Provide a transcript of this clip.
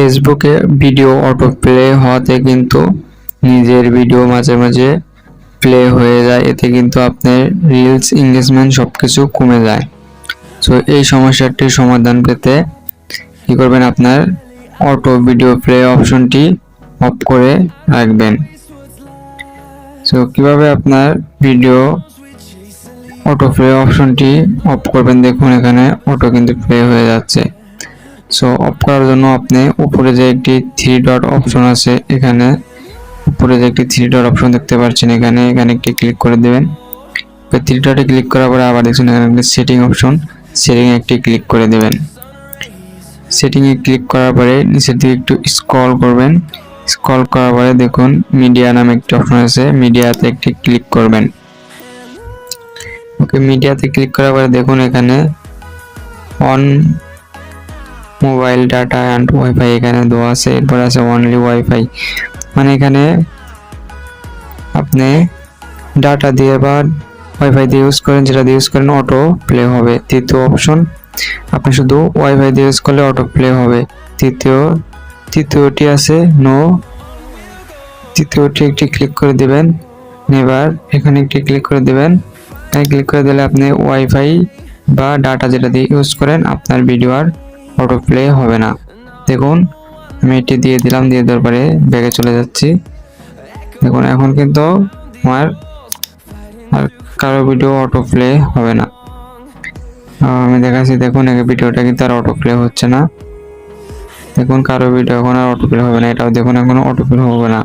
ফেসবুকে video auto play হওয়াতে কিন্তু নিজের ভিডিও মাঝে মাঝে প্লে হয়ে যায়। এতে কিন্তু আপনার রিলস এঙ্গেজমেন্ট সব কিছু কমে যায়। সো এই সমস্যাটির সমাধান পেতে কী করবেন? আপনার অটো ভিডিও প্লে অপশনটি অফ করে রাখবেন। সো কীভাবে আপনার ভিডিও অটো প্লে অপশনটি অফ করবেন? দেখুন, এখানে অটো কিন্তু প্লে হয়ে যাচ্ছে। সো অফ করার জন্য আপনি উপরে যে একটি থ্রি ডট অপশন আছে, এখানে উপরে যে একটি থ্রি ডট অপশন দেখতে পাচ্ছেন, এখানে এখানে একটি ক্লিক করে দেবেন। থ্রি ডটে ক্লিক করার পরে আবার দেখছেন, এখানে একটি সেটিং অপশন সেটিং একটি ক্লিক করে দেবেন। সেটিং এ ক্লিক করার পরে নিচের দিকে একটু স্ক্রল করবেন। স্ক্রল করার পরে দেখুন মিডিয়া নামে একটি অপশন আছে মিডিয়াতে একটি ক্লিক করবেন। ওকে মিডিয়াতে ক্লিক করার পরে দেখুন এখানে on mobile, data and wifi এখানে দেওয়া আছে। এরপর আছে অনলি ওয়াইফাই মানে এখানে আপনি ডাটা দিয়ে বা ওয়াইফাই দিয়ে ইউজ করেন, যেটা দিয়ে ইউজ করেন অটো প্লে হবে। তৃতীয় অপশন আপনি শুধু ওয়াইফাই দিয়ে ইউজ করলে অটো প্লে হবে। তৃতীয়, তৃতীয়টি আছে নো তৃতীয়টি একটি ক্লিক করে দিবেন এবার এখানে একটি ক্লিক করে দিবেন। ক্লিক করে দিলে আপনি ওয়াইফাই বা ডাটা যেটা দিয়ে ইউজ করেন, আপনার ভিডিও আর অটো প্লে হবে না। দেখুন, আমি এটি দিয়ে দিলাম, দিয়ে দেওয়ার পরে ব্যাগে চলে যাচ্ছি। দেখুন, এখন কিন্তু আমার আর কারও ভিডিও অটো প্লে হবে না। আমি দেখাচ্ছি, দেখুন, এই ভিডিওটা কিন্তু আর অটো প্লে হচ্ছে না। দেখুন, কারও ভিডিও এখন আর অটো প্লে হবে না, এটাও দেখুন, এখন অটো প্লে হবে না।